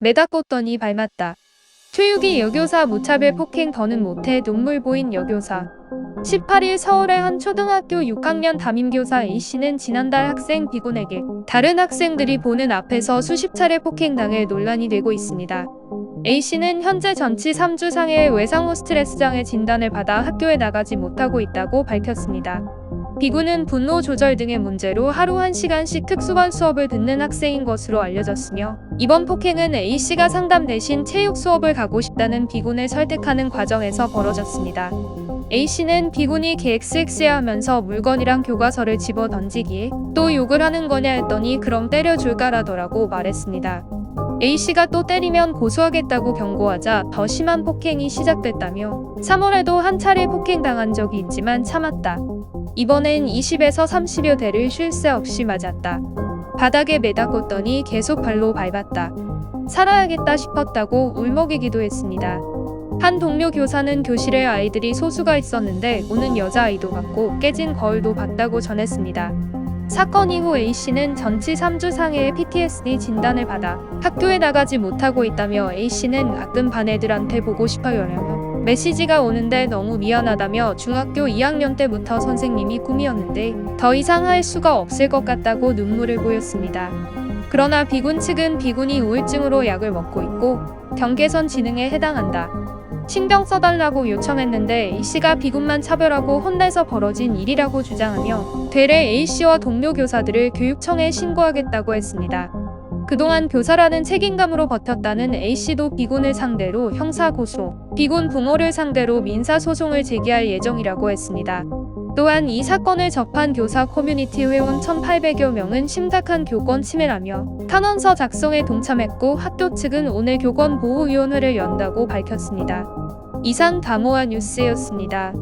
매다 꽂더니 밟았다. 초육이 여교사 무차별 폭행 더는 못해 눈물 보인 여교사. 18일 서울의 한 초등학교 6학년 담임교사 A씨는 지난달 학생 B군에게 다른 학생들이 보는 앞에서 수십 차례 폭행당해 논란이 되고 있습니다. A씨는 현재 전치 3주 상해의 외상후 스트레스 장애 진단을 받아 학교에 나가지 못하고 있다고 밝혔습니다. B군은 분노 조절 등의 문제로 하루 1시간씩 특수반 수업을 듣는 학생인 것으로 알려졌으며 이번 폭행은 A씨가 상담 대신 체육 수업을 가고 싶다는 B군을 설득하는 과정에서 벌어졌습니다. A씨는 B군이 계획스엑스야 하면서 물건이랑 교과서를 집어 던지기에 또 욕을 하는 거냐 했더니 그럼 때려줄까라더라고 말했습니다. A씨가 또 때리면 고소하겠다고 경고하자 더 심한 폭행이 시작됐다며 3월에도 한 차례 폭행당한 적이 있지만 참았다. 이번엔 20에서 30여 대를 쉴 새 없이 맞았다. 바닥에 매다 꽂더니 계속 발로 밟았다. 살아야겠다 싶었다고 울먹이기도 했습니다. 한 동료 교사는 교실에 아이들이 소수가 있었는데 오는 여자아이도 봤고 깨진 거울도 봤다고 전했습니다. 사건 이후 A씨는 전치 3주 상해의 PTSD 진단을 받아 학교에 나가지 못하고 있다며 A씨는 가끔 반 애들한테 보고 싶어요라며 메시지가 오는데 너무 미안하다며 중학교 2학년 때부터 선생님이 꿈이었는데 더 이상 할 수가 없을 것 같다고 눈물을 보였습니다. 그러나 비군 측은 비군이 우울증으로 약을 먹고 있고 경계선 지능에 해당한다. 신경 써달라고 요청했는데 A씨가 비군만 차별하고 혼내서 벌어진 일이라고 주장하며 되레 A씨와 동료 교사들을 교육청에 신고하겠다고 했습니다. 그동안 교사라는 책임감으로 버텼다는 A씨도 비군을 상대로 형사고소, 비군 부모를 상대로 민사소송을 제기할 예정이라고 했습니다. 또한 이 사건을 접한 교사 커뮤니티 회원 1,800여 명은 심각한 교권 침해라며 탄원서 작성에 동참했고 학교 측은 오늘 교권 보호위원회를 연다고 밝혔습니다. 이상 다모아 뉴스였습니다.